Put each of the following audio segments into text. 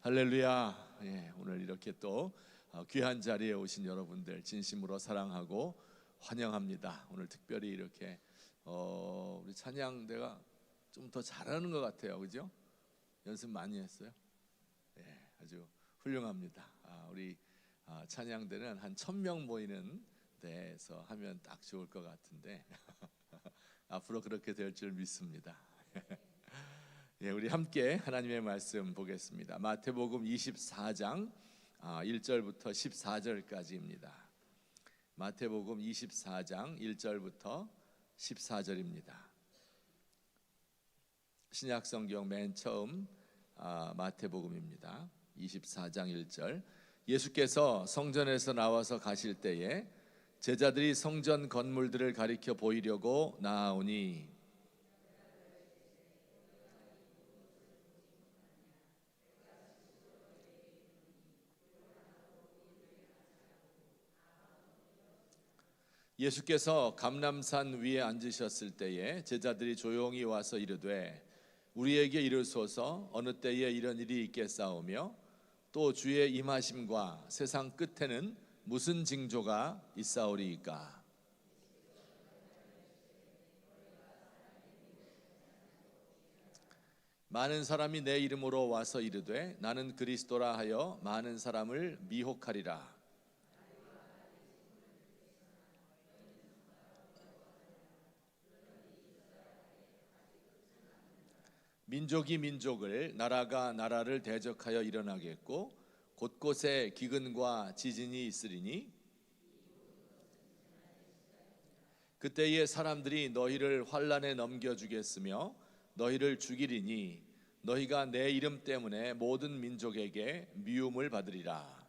할렐루야. 예, 오늘 이렇게 또 어, 귀한 자리에 오신 여러분들 진심으로 사랑하고 환영합니다. 오늘 특별히 이렇게 어, 우리 찬양대가 좀 더 잘하는 것 같아요, 그죠? 연습 많이 했어요. 예, 아주 훌륭합니다. 아, 우리 아, 찬양대는 한 천 명 모이는 데에서 하면 딱 좋을 것 같은데 앞으로 그렇게 될 줄 믿습니다. 예, 우리 함께 하나님의 말씀 보겠습니다. 마태복음 24장 1절부터 14절까지입니다. 마태복음 24장 1절부터 14절입니다. 신약 성경 맨 처음 아, 마태복음입니다. 24장 1절. 예수께서 성전에서 나와서 가실 때에 제자들이 성전 건물들을 가리켜 보이려고 나아오니 예수께서 감람산 위에 앉으셨을 때에 제자들이 조용히 와서 이르되 우리에게 이르소서 어느 때에 이런 일이 있겠사오며 또 주의 임하심과 세상 끝에는 무슨 징조가 있사오리이까? 많은 사람이 내 이름으로 와서 이르되 나는 그리스도라 하여 많은 사람을 미혹하리라 민족이 민족을 나라가 나라를 대적하여 일어나겠고 곳곳에 기근과 지진이 있으리니 그때에 사람들이 너희를 환란에 넘겨 주겠으며 너희를 죽이리니 너희가 내 이름 때문에 모든 민족에게 미움을 받으리라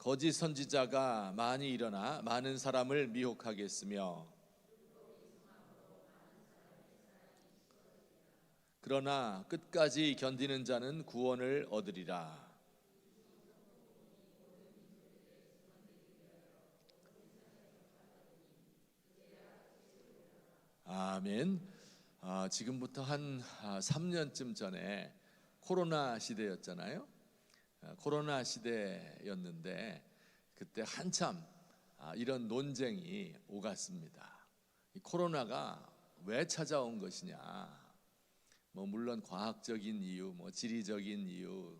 거짓 선지자가 많이 일어나 많은 사람을 미혹하겠으며 그러나 끝까지 견디는 자는 구원을 얻으리라. 아멘. 아, 지금부터 한 3년쯤 전에 코로나 시대였잖아요. 아, 코로나 시대였는데 그때 한참 아, 이런 논쟁이 오갔습니다. 코로나가 왜 찾아온 것이냐? 뭐 물론 과학적인 이유, 뭐 지리적인 이유,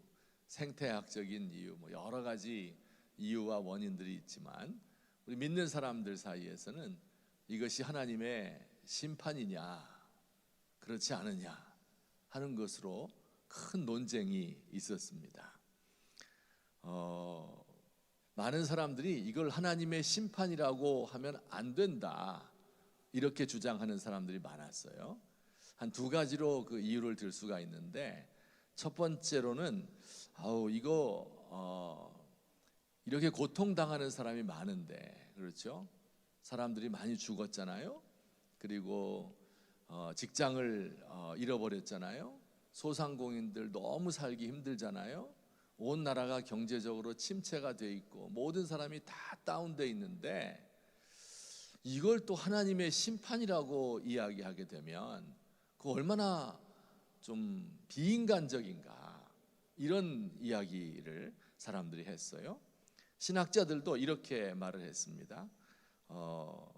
생태학적인 이유, 뭐 여러 가지 이유와 원인들이 있지만 우리 믿는 사람들 사이에서는 이것이 하나님의 심판이냐, 그렇지 않느냐 하는 것으로 큰 논쟁이 있었습니다. 어, 많은 사람들이 이걸 하나님의 심판이라고 하면 안 된다 이렇게 주장하는 사람들이 많았어요. 한 두 가지로 그 이유를 들 수가 있는데 첫 번째로는 아우 이거 어, 이렇게 고통 당하는 사람이 많은데 그렇죠? 사람들이 많이 죽었잖아요. 그리고 어, 직장을 어, 잃어버렸잖아요. 소상공인들 너무 살기 힘들잖아요. 온 나라가 경제적으로 침체가 돼 있고 모든 사람이 다 다운돼 있는데 이걸 또 하나님의 심판이라고 이야기하게 되면 그 얼마나 좀 비인간적인가 이런 이야기를 사람들이 했어요. 신학자들도 이렇게 말을 했습니다. 어,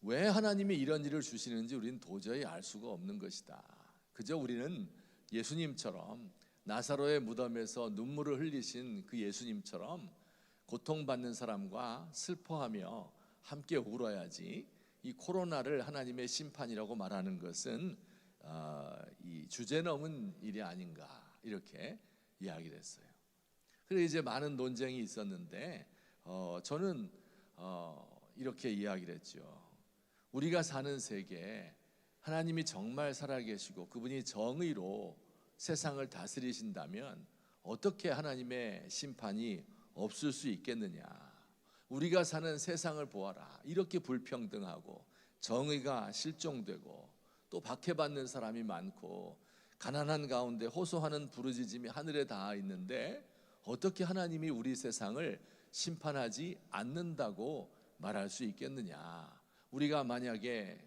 왜 하나님이 이런 일을 주시는지 우리는 도저히 알 수가 없는 것이다. 그저 우리는 예수님처럼 나사로의 무덤에서 눈물을 흘리신 그 예수님처럼 고통받는 사람과 슬퍼하며 함께 울어야지 이 코로나를 하나님의 심판이라고 말하는 것은 어, 이 주제 넘은 일이 아닌가 이렇게 이야기를 했어요. 그래 이제 많은 논쟁이 있었는데 어, 저는 어, 이렇게 이야기를 했죠. 우리가 사는 세계 하나님이 정말 살아계시고 그분이 정의로 세상을 다스리신다면 어떻게 하나님의 심판이 없을 수 있겠느냐? 우리가 사는 세상을 보아라. 이렇게 불평등하고 정의가 실종되고 또 박해받는 사람이 많고 가난한 가운데 호소하는 부르짖음이 하늘에 닿아 있는데 어떻게 하나님이 우리 세상을 심판하지 않는다고 말할 수 있겠느냐? 우리가 만약에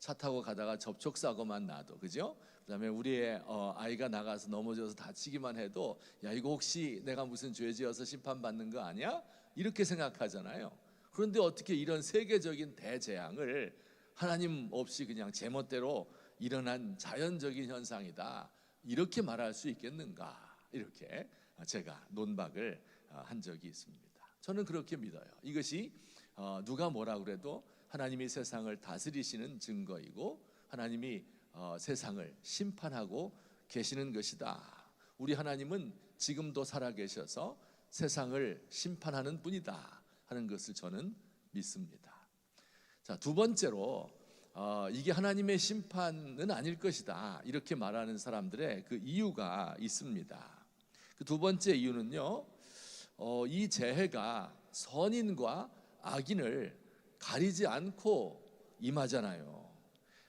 차 타고 가다가 접촉 사고만 나도 그죠? 그다음에 우리의 어, 아이가 나가서 넘어져서 다치기만 해도 야 이거 혹시 내가 무슨 죄 지어서 심판 받는 거 아니야? 이렇게 생각하잖아요. 그런데 어떻게 이런 세계적인 대재앙을 하나님 없이 그냥 제멋대로 일어난 자연적인 현상이다 이렇게 말할 수 있겠는가? 이렇게 제가 논박을 어, 한 적이 있습니다. 저는 그렇게 믿어요. 이것이 어, 누가 뭐라 그래도 하나님이 세상을 다스리시는 증거이고 하나님이 어, 세상을 심판하고 계시는 것이다. 우리 하나님은 지금도 살아 계셔서 세상을 심판하는 분이다 하는 것을 저는 믿습니다. 자, 두 번째로 어, 이게 하나님의 심판은 아닐 것이다. 이렇게 말하는 사람들의 그 이유가 있습니다. 그 두 번째 이유는요. 어, 이 재해가 선인과 악인을 가리지 않고 임하잖아요.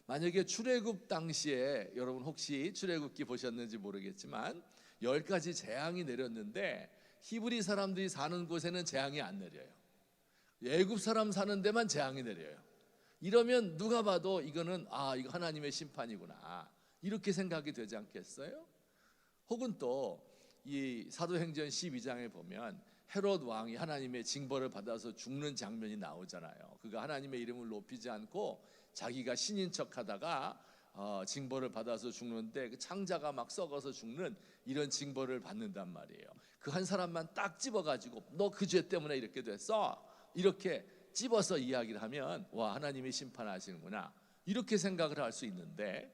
만약에 출애굽 당시에 여러분 혹시 출애굽기 보셨는지 모르겠지만 열 가지 재앙이 내렸는데 히브리 사람들이 사는 곳에는 재앙이 안 내려요. 애굽 사람 사는 데만 재앙이 내려요. 이러면 누가 봐도 이거는 아 이거 하나님의 심판이구나 이렇게 생각이 되지 않겠어요? 혹은 또 이 사도행전 12장에 보면 헤롯 왕이 하나님의 징벌을 받아서 죽는 장면이 나오잖아요. 그가 하나님의 이름을 높이지 않고 자기가 신인 척하다가 어, 징벌을 받아서 죽는데 그 창자가 막 썩어서 죽는 이런 징벌을 받는단 말이에요. 그 한 사람만 딱 집어가지고 너 그 죄 때문에 이렇게 됐어? 이렇게 집어서 이야기를 하면 와 하나님이 심판하시는구나. 이렇게 생각을 할 수 있는데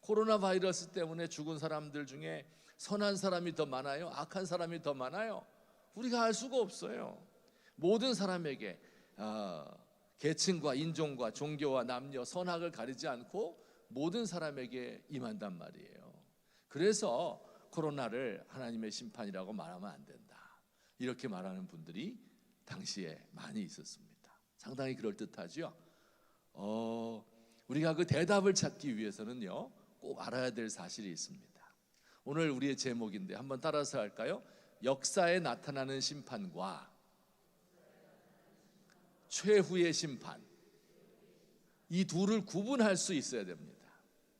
코로나 바이러스 때문에 죽은 사람들 중에 선한 사람이 더 많아요? 악한 사람이 더 많아요? 우리가 알 수가 없어요. 모든 사람에게 어, 계층과 인종과 종교와 남녀 선악을 가리지 않고 모든 사람에게 임한단 말이에요 그래서 코로나를 하나님의 심판이라고 말하면 안 된다 이렇게 말하는 분들이 당시에 많이 있었습니다. 상당히 그럴 듯하죠. 어, 우리가 그 대답을 찾기 위해서는요, 꼭 알아야 될 사실이 있습니다. 오늘 우리의 제목인데 한번 따라서 할까요? 역사에 나타나는 심판과 최후의 심판. 이 둘을 구분할 수 있어야 됩니다.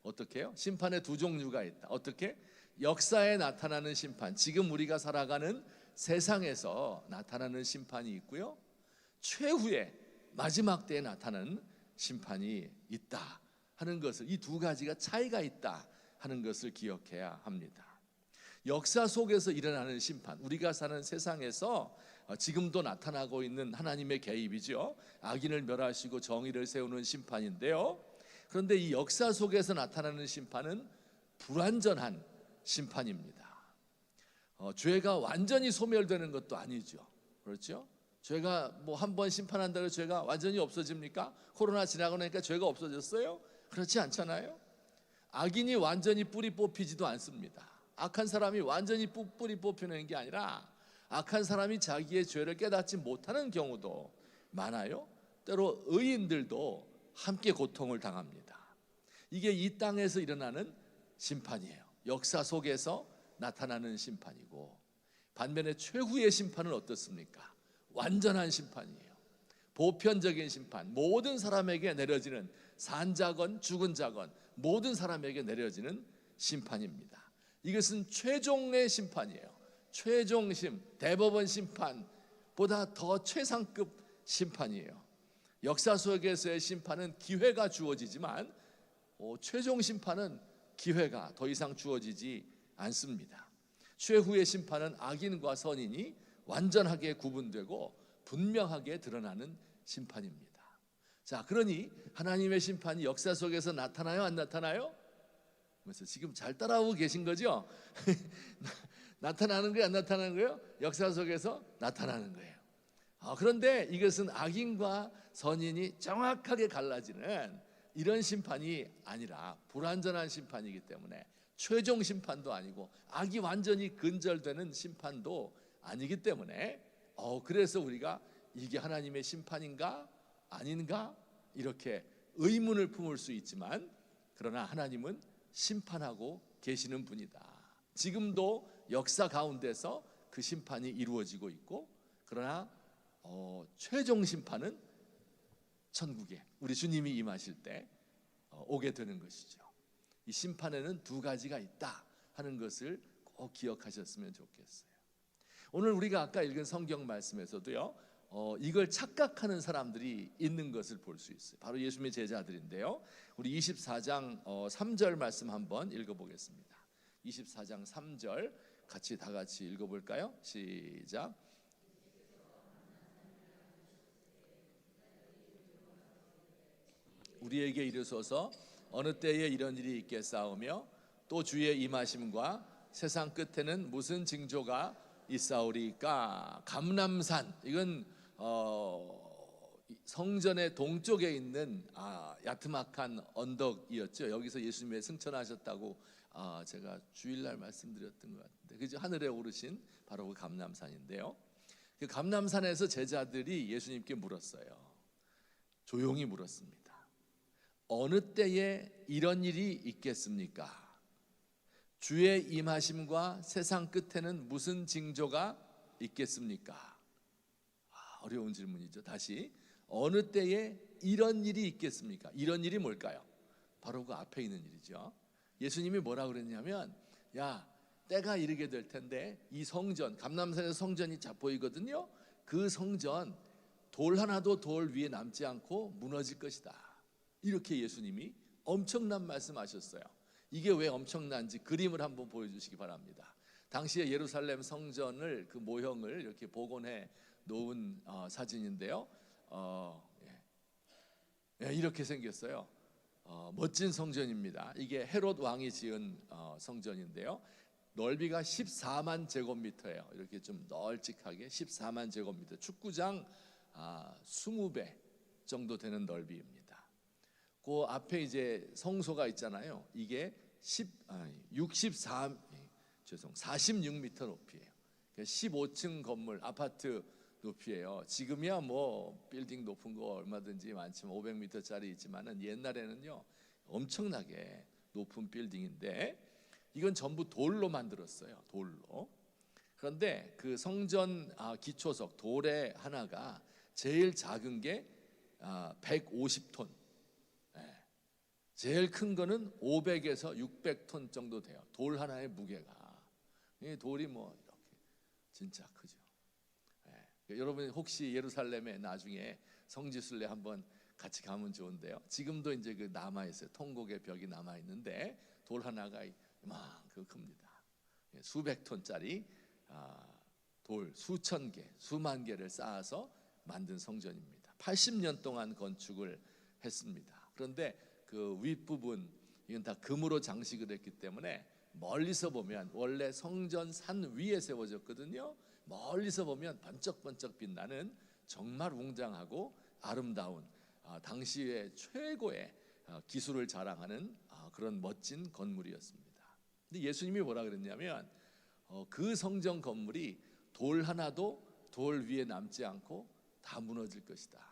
어떻게 요? 심판의 두 종류가 있다. 어떻게? 역사에 나타나는 심판. 지금 우리가 살아가는 세상에서 나타나는 심판이 있고요. 최후의 마지막 때에 나타나는 심판이 있다 하는 것을 이 두 가지가 차이가 있다 하는 것을 기억해야 합니다. 역사 속에서 일어나는 심판, 우리가 사는 세상에서 지금도 나타나고 있는 하나님의 개입이죠. 악인을 멸하시고 정의를 세우는 심판인데요. 그런데 이 역사 속에서 나타나는 심판은 불완전한 심판입니다. 어, 죄가 완전히 소멸되는 것도 아니죠. 그렇죠? 죄가 뭐 한 번 심판한다고 죄가 완전히 없어집니까? 코로나 지나고 나니까 죄가 없어졌어요? 그렇지 않잖아요. 악인이 완전히 뿌리 뽑히지도 않습니다. 악한 사람이 완전히 뿌리 뽑히는 게 아니라 악한 사람이 자기의 죄를 깨닫지 못하는 경우도 많아요. 때로 의인들도 함께 고통을 당합니다. 이게 이 땅에서 일어나는 심판이에요. 역사 속에서 나타나는 심판이고 반면에 최후의 심판은 어떻습니까? 완전한 심판이에요. 보편적인 심판, 모든 사람에게 내려지는 산자건 죽은 자건 모든 사람에게 내려지는 심판입니다. 이것은 최종의 심판이에요. 최종심, 대법원 심판보다 더 최상급 심판이에요. 역사 속에서의 심판은 기회가 주어지지만 어, 최종 심판은 기회가 더 이상 주어지지 않습니다. 최후의 심판은 악인과 선인이 완전하게 구분되고 분명하게 드러나는 심판입니다. 자, 그러니 하나님의 심판이 역사 속에서 나타나요, 안 나타나요? 그래서 지금 잘 따라오고 계신 거죠? 나타나는 거예요, 안 나타나는 거예요? 역사 속에서 나타나는 거예요. 아, 그런데 이것은 악인과 선인이 정확하게 갈라지는 이런 심판이 아니라 불완전한 심판이기 때문에 최종 심판도 아니고 악이 완전히 근절되는 심판도 아니기 때문에 어 그래서 우리가 이게 하나님의 심판인가 아닌가 이렇게 의문을 품을 수 있지만 그러나 하나님은 심판하고 계시는 분이다. 지금도 역사 가운데서 그 심판이 이루어지고 있고 그러나 어, 최종 심판은 천국에 우리 주님이 임하실 때 어, 오게 되는 것이죠. 이 심판에는 두 가지가 있다 하는 것을 꼭 기억하셨으면 좋겠어요. 오늘 우리가 아까 읽은 성경 말씀에서도요. 어, 이걸 착각하는 사람들이 있는 것을 볼 수 있어요. 바로 예수님의 제자들인데요. 우리 24장 어, 3절 말씀 한번 읽어보겠습니다. 24장 3절 같이 다 같이 읽어볼까요? 시작. 우리에게 이르소서 어느 때에 이런 일이 있겠사오며 또 주의 임하심과 세상 끝에는 무슨 징조가 있사오리까 감람산 이건 어, 성전의 동쪽에 있는 아, 야트막한 언덕이었죠 여기서 예수님의 승천하셨다고 아, 제가 주일날 말씀드렸던 것 같은데 그죠 하늘에 오르신 바로 그 감람산인데요 그 감람산에서 제자들이 예수님께 물었어요 조용히 물었습니다 어느 때에 이런 일이 있겠습니까? 주의 임하심과 세상 끝에는 무슨 징조가 있겠습니까? 아, 어려운 질문이죠. 다시 어느 때에 이런 일이 있겠습니까? 이런 일이 뭘까요? 바로 그 앞에 있는 일이죠. 예수님이 뭐라 그랬냐면 야 때가 이르게 될 텐데 이 성전 감남산의 성전이 자 보이거든요. 그 성전 돌 하나도 돌 위에 남지 않고 무너질 것이다. 이렇게 예수님이 엄청난 말씀하셨어요. 이게 왜 엄청난지 그림을 한번 보여주시기 바랍니다. 당시에 예루살렘 성전을 그 모형을 이렇게 복원해 놓은 어, 사진인데요. 어, 예. 예, 이렇게 생겼어요. 어, 멋진 성전입니다. 이게 헤롯 왕이 지은 어, 성전인데요. 넓이가 14만 제곱미터예요. 이렇게 좀 널찍하게 14만 제곱미터. 축구장 아, 20배 정도 되는 넓이입니다. 그 앞에 이제 성소가 있잖아요. 이게 10 아니 63 죄송 46m 높이에요. 15층 건물 아파트 높이에요. 지금이야 뭐 빌딩 높은 거 얼마든지 많지만 500m짜리 있지만은 옛날에는요 엄청나게 높은 빌딩인데 이건 전부 돌로 만들었어요. 돌로. 그런데 그 성전 아, 기초석 돌의 하나가 제일 작은 게 150톤. 제일 큰 거는 500에서 600톤 정도 돼요. 돌 하나의 무게가. 이 돌이 뭐 이렇게 진짜 크죠. 예. 여러분 혹시 예루살렘에 나중에 성지순례 한번 같이 가면 좋은데요. 지금도 이제 그 남아 있어요. 통곡의 벽이 남아 있는데 돌 하나가 이만큼 큽니다. 예, 수백 톤짜리 아, 돌 수천 개, 수만 개를 쌓아서 만든 성전입니다. 80년 동안 건축을 했습니다. 그런데 그 윗부분 이건 다 금으로 장식을 했기 때문에 멀리서 보면 원래 성전 산 위에 세워졌거든요. 멀리서 보면 번쩍번쩍 빛나는 정말 웅장하고 아름다운 아, 당시의 최고의 아, 기술을 자랑하는 아, 그런 멋진 건물이었습니다. 근데 예수님이 뭐라 그랬냐면 어, 그 성전 건물이 돌 하나도 돌 위에 남지 않고 다 무너질 것이다.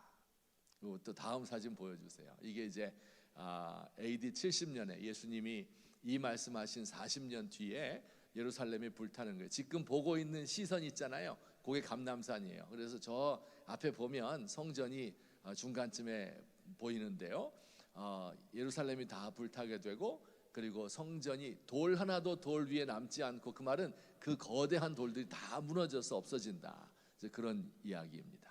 또 다음 사진 보여주세요. 이게 이제 아, AD 70년에 예수님이 이 말씀하신 40년 뒤에 예루살렘이 불타는 거예요. 지금 보고 있는 시선 있잖아요. 그게 감남산이에요. 그래서 저 앞에 보면 성전이 어, 중간쯤에 보이는데요. 어, 예루살렘이 다 불타게 되고 그리고 성전이 돌 하나도 돌 위에 남지 않고 그 말은 그 거대한 돌들이 다 무너져서 없어진다. 그런 이야기입니다.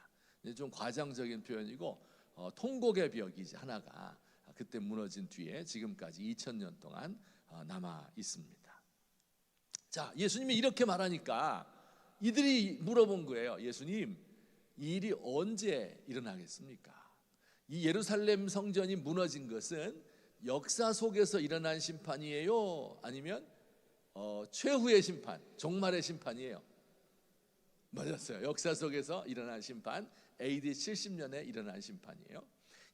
좀 과장적인 표현이고 어, 통곡의 벽이지 하나가 그때 무너진 뒤에 지금까지 2000년 동안 어, 남아 있습니다. 자, 예수님이 이렇게 말하니까 이들이 물어본 거예요. 예수님, 이 일이 언제 일어나겠습니까? 이 예루살렘 성전이 무너진 것은 역사 속에서 일어난 심판이에요? 아니면 어, 최후의 심판, 종말의 심판이에요? 맞았어요. 역사 속에서 일어난 심판, AD 70년에 일어난 심판이에요.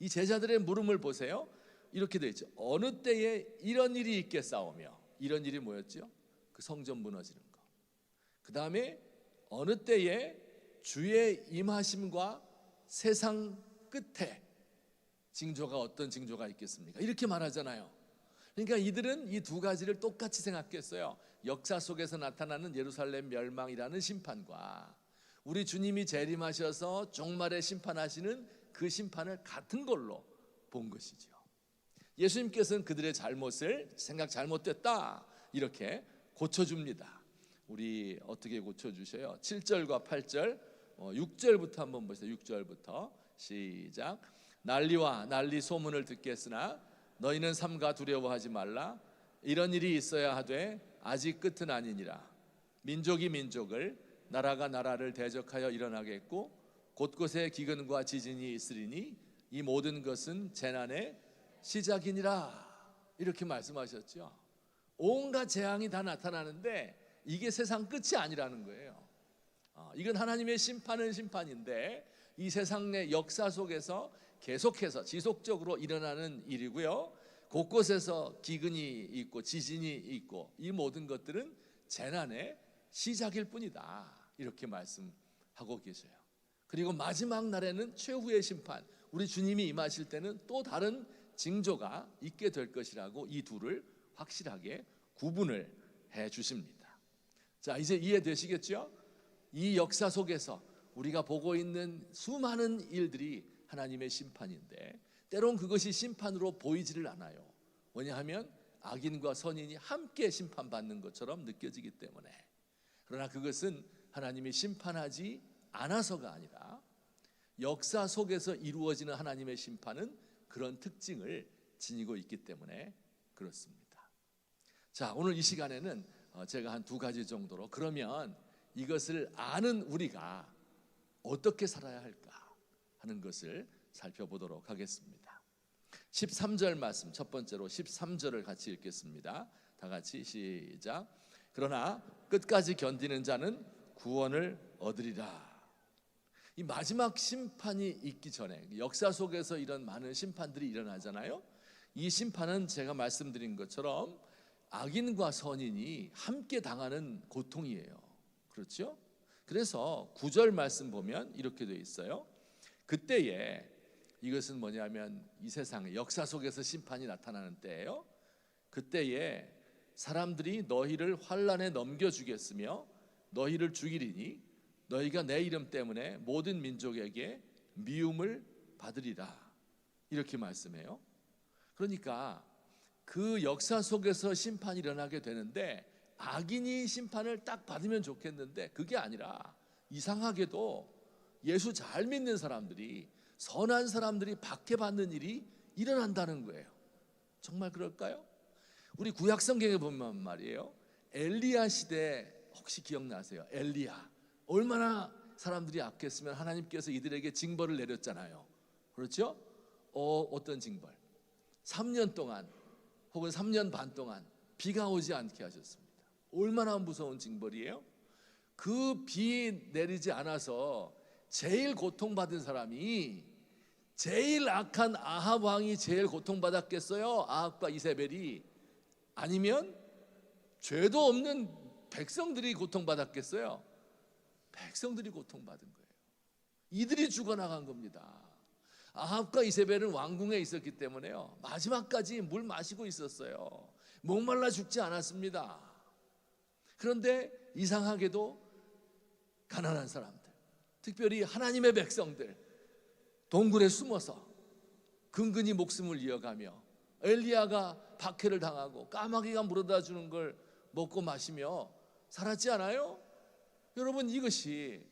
이 제자들의 물음을 보세요. 이렇게 되어 있죠. 어느 때에 이런 일이 있겠사오며 이런 일이 뭐였죠? 그 성전 무너지는 거. 그 다음에 어느 때에 주의 임하심과 세상 끝에 징조가 어떤 징조가 있겠습니까? 이렇게 말하잖아요. 그러니까 이들은 이 두 가지를 똑같이 생각했어요. 역사 속에서 나타나는 예루살렘 멸망이라는 심판과 우리 주님이 재림하셔서 종말에 심판하시는 그 심판을 같은 걸로 본 것이죠. 예수님께서는 그들의 잘못을 생각 잘못됐다 이렇게 고쳐줍니다. 우리 어떻게 고쳐주셔요? 7절과 8절, 어, 6절부터 한번 보세요. 6절부터 시작. 난리와 난리 소문을 듣겠으나 너희는 삼가 두려워하지 말라. 이런 일이 있어야 하되 아직 끝은 아니니라. 민족이 민족을 나라가 나라를 대적하여 일어나겠고 곳곳에 기근과 지진이 있으리니 이 모든 것은 재난의 시작이니라. 이렇게 말씀하셨죠. 온갖 재앙이 다 나타나는데 이게 세상 끝이 아니라는 거예요. 어, 이건 하나님의 심판은 심판인데 이 세상 내 역사 속에서 계속해서 지속적으로 일어나는 일이고요. 곳곳에서 기근이 있고 지진이 있고 이 모든 것들은 재난의 시작일 뿐이다. 이렇게 말씀하고 계셔요. 그리고 마지막 날에는 최후의 심판, 우리 주님이 임하실 때는 또 다른 징조가 있게 될 것이라고 이 둘을 확실하게 구분을 해 주십니다. 자, 이제 이해되시겠죠? 이 역사 속에서 우리가 보고 있는 수많은 일들이 하나님의 심판인데 때론 그것이 심판으로 보이지를 않아요. 왜냐하면 악인과 선인이 함께 심판받는 것처럼 느껴지기 때문에. 그러나 그것은 하나님이 심판하지 않아서가 아니라 역사 속에서 이루어지는 하나님의 심판은 그런 특징을 지니고 있기 때문에 그렇습니다. 자, 오늘 이 시간에는 어, 제가 한 두 가지 정도로 그러면 이것을 아는 우리가 어떻게 살아야 할까 하는 것을 살펴보도록 하겠습니다. 13절 말씀 첫 번째로 13절을 같이 읽겠습니다. 다 같이 시작. 그러나 끝까지 견디는 자는 구원을 얻으리라. 이 마지막 심판이 있기 전에 역사 속에서 이런 많은 심판들이 일어나잖아요. 이 심판은 제가 말씀드린 것처럼 악인과 선인이 함께 당하는 고통이에요. 그렇죠? 그래서 구절 말씀 보면 이렇게 돼 있어요. 그때에 이것은 뭐냐면 이 세상의 역사 속에서 심판이 나타나는 때예요. 그때에 사람들이 너희를 환란에 넘겨 주겠으며 너희를 죽이리니 너희가 내 이름 때문에 모든 민족에게 미움을 받으리라. 이렇게 말씀해요. 그러니까 그 역사 속에서 심판이 일어나게 되는데 악인이 심판을 딱 받으면 좋겠는데 그게 아니라 이상하게도 예수 잘 믿는 사람들이 선한 사람들이 박해받는 일이 일어난다는 거예요. 정말 그럴까요? 우리 구약 성경에 보면 말이에요. 엘리야 시대 혹시 기억나세요? 엘리야 얼마나 사람들이 악했으면 하나님께서 이들에게 징벌을 내렸잖아요. 그렇죠? 어, 어떤 징벌? 3년 동안 혹은 3년 반 동안 비가 오지 않게 하셨습니다. 얼마나 무서운 징벌이에요? 그 비 내리지 않아서 제일 고통받은 사람이 제일 악한 아합 왕이 제일 고통받았겠어요? 아합과 이세벨이 아니면 죄도 없는 백성들이 고통받았겠어요? 백성들이 고통받은 거예요. 이들이 죽어나간 겁니다. 아합과 이세벨은 왕궁에 있었기 때문에요. 마지막까지 물 마시고 있었어요. 목말라 죽지 않았습니다. 그런데 이상하게도 가난한 사람들, 특별히 하나님의 백성들, 동굴에 숨어서 근근히 목숨을 이어가며 엘리야가 박해를 당하고 까마귀가 물어다 주는 걸 먹고 마시며 살았지 않아요? 여러분 이것이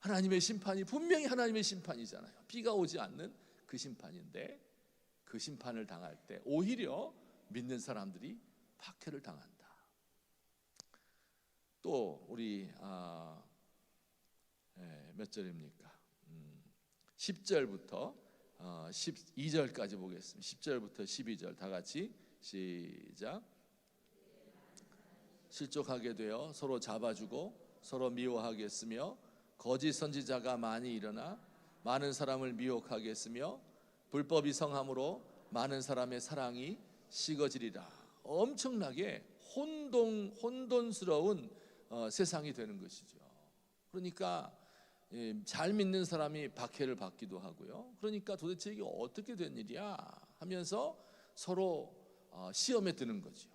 하나님의 심판이 분명히 하나님의 심판이잖아요. 비가 오지 않는 그 심판인데 그 심판을 당할 때 오히려 믿는 사람들이 박해를 당한다. 또 우리 아, 예, 몇 절입니까? 음, 10절부터 어, 12절까지 보겠습니다. 10절부터 12절 다 같이 시작. 실족하게 되어 서로 잡아주고 서로 미워하게 했으며 거짓 선지자가 많이 일어나 많은 사람을 미혹하게 했으며 불법이 성함으로 많은 사람의 사랑이 식어지리라. 엄청나게 혼동 혼돈스러운 어, 세상이 되는 것이죠. 그러니까 예, 잘 믿는 사람이 박해를 받기도 하고요. 그러니까 도대체 이게 어떻게 된 일이야 하면서 서로 어, 시험에 드는 거죠.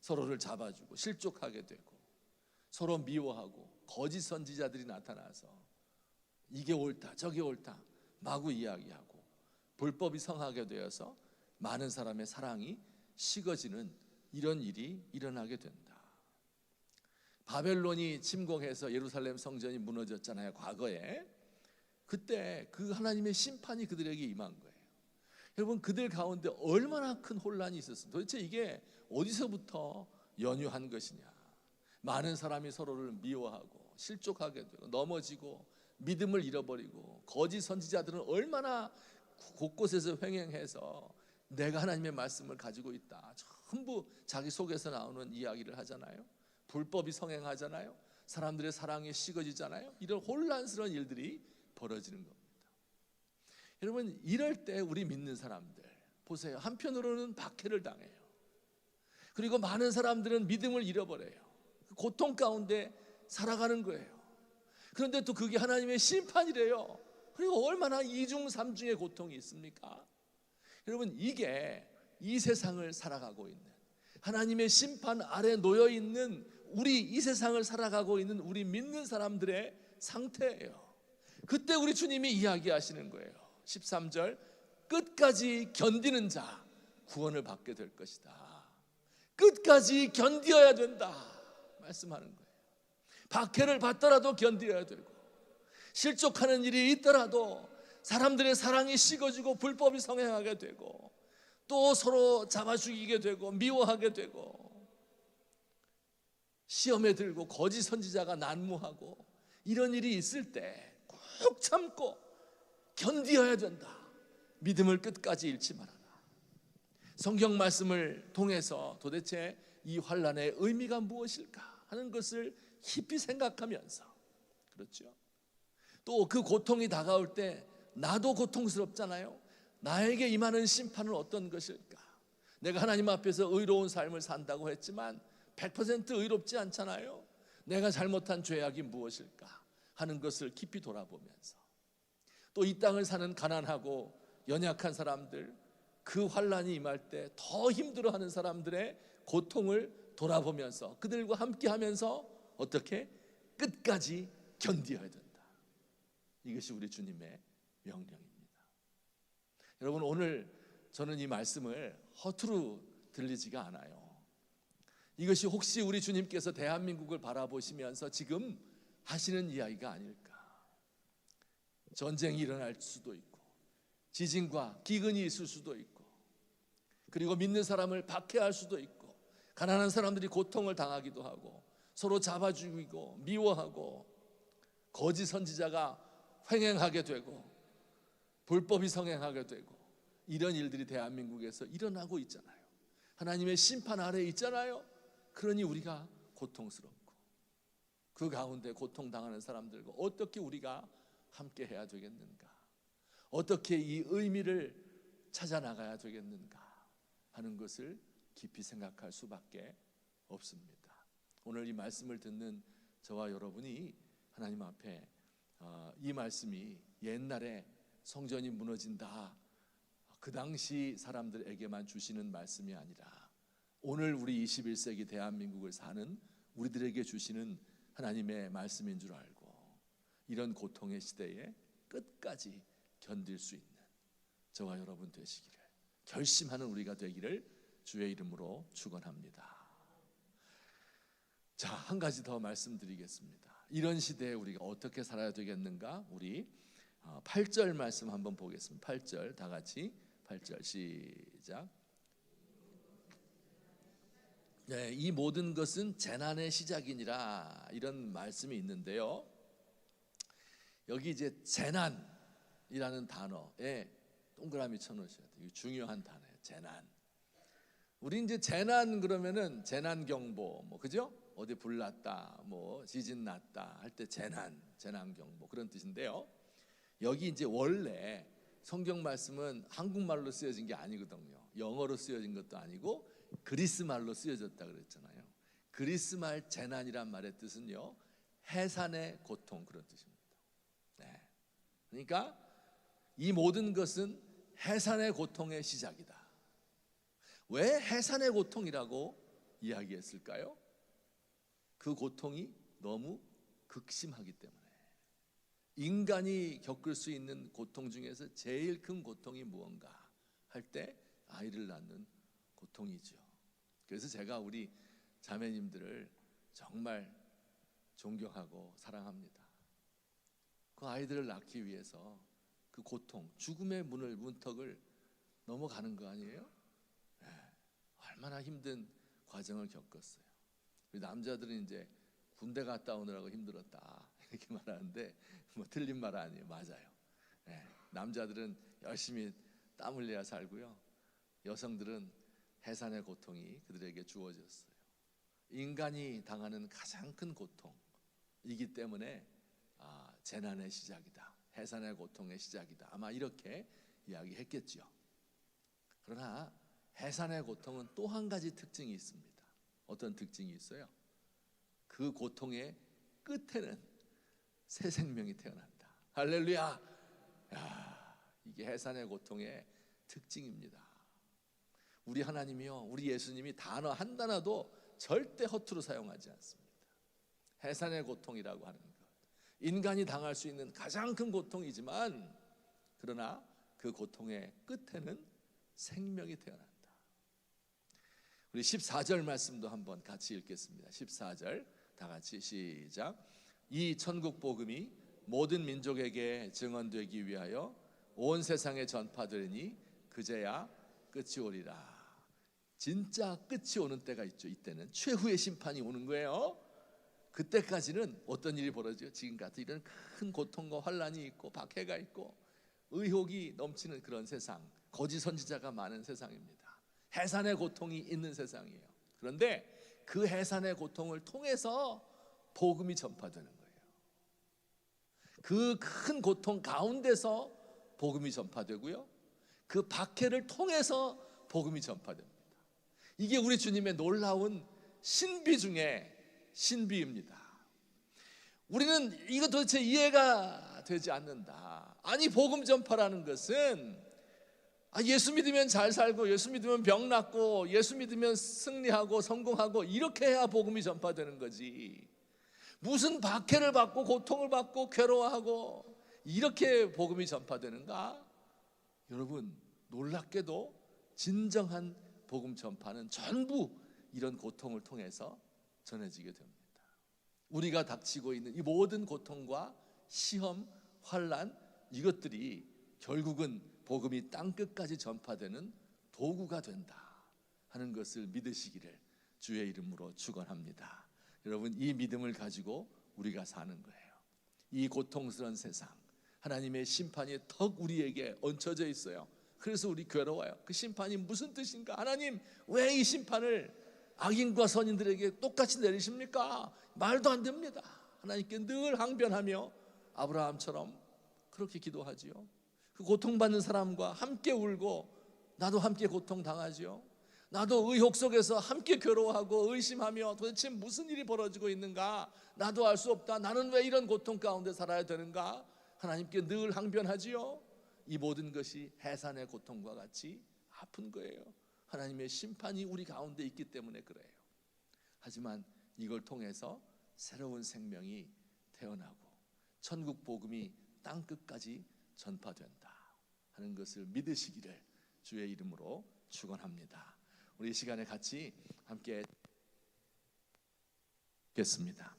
서로를 잡아주고 실족하게 되고 서로 미워하고 거짓 선지자들이 나타나서 이게 옳다 저게 옳다 마구 이야기하고 불법이 성하게 되어서 많은 사람의 사랑이 식어지는 이런 일이 일어나게 된다. 바벨론이 침공해서 예루살렘 성전이 무너졌잖아요. 과거에 그때 그 하나님의 심판이 그들에게 임한 거예요. 여러분 그들 가운데 얼마나 큰 혼란이 있었습니까? 도대체 이게 어디서부터 연유한 것이냐? 많은 사람이 서로를 미워하고 실족하게 되고 넘어지고 믿음을 잃어버리고 거짓 선지자들은 얼마나 곳곳에서 횡행해서 내가 하나님의 말씀을 가지고 있다. 전부 자기 속에서 나오는 이야기를 하잖아요. 불법이 성행하잖아요. 사람들의 사랑이 식어지잖아요. 이런 혼란스러운 일들이 벌어지는 겁니다. 여러분 이럴 때 우리 믿는 사람들 보세요. 한편으로는 박해를 당해요. 그리고 많은 사람들은 믿음을 잃어버려요. 고통 가운데 살아가는 거예요. 그런데 또 그게 하나님의 심판이래요. 그리고 얼마나 이중 삼중의 고통이 있습니까? 여러분 이게 이 세상을 살아가고 있는 하나님의 심판 아래 놓여 있는 우리 이 세상을 살아가고 있는 우리 믿는 사람들의 상태예요. 그때 우리 주님이 이야기하시는 거예요. 13절 끝까지 견디는 자 구원을 받게 될 것이다. 끝까지 견디어야 된다. 말씀하는 거예요. 박해를 받더라도 견디어야 되고 실족하는 일이 있더라도 사람들의 사랑이 식어지고 불법이 성행하게 되고 또 서로 잡아 죽이게 되고 미워하게 되고 시험에 들고 거짓 선지자가 난무하고 이런 일이 있을 때꾹 참고 견디어야 된다. 믿음을 끝까지 잃지 말아라. 성경 말씀을 통해서 도대체 이 환란의 의미가 무엇일까 하는 것을 깊이 생각하면서 그렇죠. 또 그 고통이 다가올 때 나도 고통스럽잖아요. 나에게 임하는 심판은 어떤 것일까? 내가 하나님 앞에서 의로운 삶을 산다고 했지만 100% 의롭지 않잖아요. 내가 잘못한 죄악이 무엇일까 하는 것을 깊이 돌아보면서 또 이 땅을 사는 가난하고 연약한 사람들 그 환란이 임할 때 더 힘들어하는 사람들의 고통을 돌아보면서 그들과 함께 하면서 어떻게 끝까지 견디어야 된다. 이것이 우리 주님의 명령입니다. 여러분 오늘 저는 이 말씀을 허투루 들리지가 않아요. 이것이 혹시 우리 주님께서 대한민국을 바라보시면서 지금 하시는 이야기가 아닐까? 전쟁이 일어날 수도 있고 지진과 기근이 있을 수도 있고 그리고 믿는 사람을 박해할 수도 있고 가난한 사람들이 고통을 당하기도 하고 서로 잡아 죽이고 미워하고 거짓 선지자가 횡행하게 되고 불법이 성행하게 되고 이런 일들이 대한민국에서 일어나고 있잖아요. 하나님의 심판 아래 있잖아요. 그러니 우리가 고통스럽고 그 가운데 고통 당하는 사람들과 어떻게 우리가 함께 해야 되겠는가? 어떻게 이 의미를 찾아 나가야 되겠는가 하는 것을 깊이 생각할 수밖에 없습니다. 오늘 이 말씀을 듣는 저와 여러분이 하나님 앞에 어, 이 말씀이 옛날에 성전이 무너진다 그 당시 사람들에게만 주시는 말씀이 아니라 오늘 우리 21세기 대한민국을 사는 우리들에게 주시는 하나님의 말씀인 줄 알고 이런 고통의 시대에 끝까지 견딜 수 있는 저와 여러분 되시기를 결심하는 우리가 되기를 주의 이름으로 축원합니다. 자, 한 가지 더 말씀드리겠습니다. 이런 시대에 우리가 어떻게 살아야 되겠는가? 우리 8절 말씀 한번 보겠습니다. 8절 다 같이 8절 시작. 네, 이 모든 것은 재난의 시작이니라 이런 말씀이 있는데요. 여기 이제 재난이라는 단어에 동그라미 쳐놓으셔야 돼요. 중요한 단어예요. 재난. 우리 이제 재난 그러면은 재난 경보 뭐 그죠? 어디 불 났다, 뭐 지진 났다 할 때 재난, 재난 경보 그런 뜻인데요. 여기 이제 원래 성경 말씀은 한국말로 쓰여진 게 아니거든요. 영어로 쓰여진 것도 아니고 그리스 말로 쓰여졌다 그랬잖아요. 그리스 말 재난이란 말의 뜻은요. 해산의 고통 그런 뜻입니다. 네. 그러니까 이 모든 것은 해산의 고통의 시작이다. 왜 해산의 고통이라고 이야기했을까요? 그 고통이 너무 극심하기 때문에 인간이 겪을 수 있는 고통 중에서 제일 큰 고통이 무언가 할 때 아이를 낳는 고통이죠. 그래서 제가 우리 자매님들을 정말 존경하고 사랑합니다. 그 아이들을 낳기 위해서 그 고통, 죽음의 문을 문턱을 넘어가는 거 아니에요? 예, 얼마나 힘든 과정을 겪었어요. 남자들은 이제 군대 갔다 오느라고 힘들었다 이렇게 말하는데 뭐 틀린 말 아니에요. 맞아요. 예, 남자들은 열심히 땀 흘려야 살고요. 여성들은 해산의 고통이 그들에게 주어졌어요. 인간이 당하는 가장 큰 고통이기 때문에 아, 재난의 시작이다. 해산의 고통의 시작이다. 아마 이렇게 이야기했겠죠. 그러나 해산의 고통은 또 한 가지 특징이 있습니다. 어떤 특징이 있어요? 그 고통의 끝에는 새 생명이 태어난다. 할렐루야. 야, 이게 해산의 고통의 특징입니다. 우리 하나님이요, 우리 예수님이 단어 한 단어도 절대 허투루 사용하지 않습니다. 해산의 고통이라고 하는 것. 인간이 당할 수 있는 가장 큰 고통이지만 그러나 그 고통의 끝에는 생명이 태어난다. 우리 14절 말씀도 한번 같이 읽겠습니다. 14절 다 같이 시작. 이 천국 복음이 모든 민족에게 증언되기 위하여 온 세상에 전파되니 그제야 끝이 오리라. 진짜 끝이 오는 때가 있죠. 이때는 최후의 심판이 오는 거예요. 그때까지는 어떤 일이 벌어져요? 지금 같은 이런 큰 고통과 환란이 있고 박해가 있고 의혹이 넘치는 그런 세상, 거짓 선지자가 많은 세상입니다. 해산의 고통이 있는 세상이에요. 그런데 그 해산의 고통을 통해서 복음이 전파되는 거예요. 그 큰 고통 가운데서 복음이 전파되고요. 그 박해를 통해서 복음이 전파됩니다. 이게 우리 주님의 놀라운 신비 중에 신비입니다. 우리는 이거 도대체 이해가 되지 않는다. 아니 복음 전파라는 것은 아, 예수 믿으면 잘 살고 예수 믿으면 병 낫고 예수 믿으면 승리하고 성공하고 이렇게 해야 복음이 전파되는 거지. 무슨 박해를 받고 고통을 받고 괴로워하고 이렇게 복음이 전파되는가? 여러분 놀랍게도 진정한 복음 전파는 전부 이런 고통을 통해서 전해지게 됩니다. 우리가 닥치고 있는 이 모든 고통과 시험, 환란 이것들이 결국은 복음이 땅 끝까지 전파되는 도구가 된다 하는 것을 믿으시기를 주의 이름으로 축원합니다. 여러분 이 믿음을 가지고 우리가 사는 거예요. 이 고통스러운 세상 하나님의 심판이 턱 우리에게 얹혀져 있어요. 그래서 우리 괴로워요. 그 심판이 무슨 뜻인가? 하나님 왜 이 심판을 악인과 선인들에게 똑같이 내리십니까? 말도 안 됩니다. 하나님께 늘 항변하며 아브라함처럼 그렇게 기도하지요. 그 고통받는 사람과 함께 울고 나도 함께 고통 당하지요. 나도 의혹 속에서 함께 괴로워하고 의심하며 도대체 무슨 일이 벌어지고 있는가? 나도 알 수 없다. 나는 왜 이런 고통 가운데 살아야 되는가? 하나님께 늘 항변하지요. 이 모든 것이 해산의 고통과 같이 아픈 거예요. 하나님의 심판이 우리 가운데 있기 때문에 그래요. 하지만 이걸 통해서 새로운 생명이 태어나고 천국 복음이 땅 끝까지 전파된다 하는 것을 믿으시기를 주의 이름으로 축원합니다. 우리 이 시간에 같이 함께 겠습니다.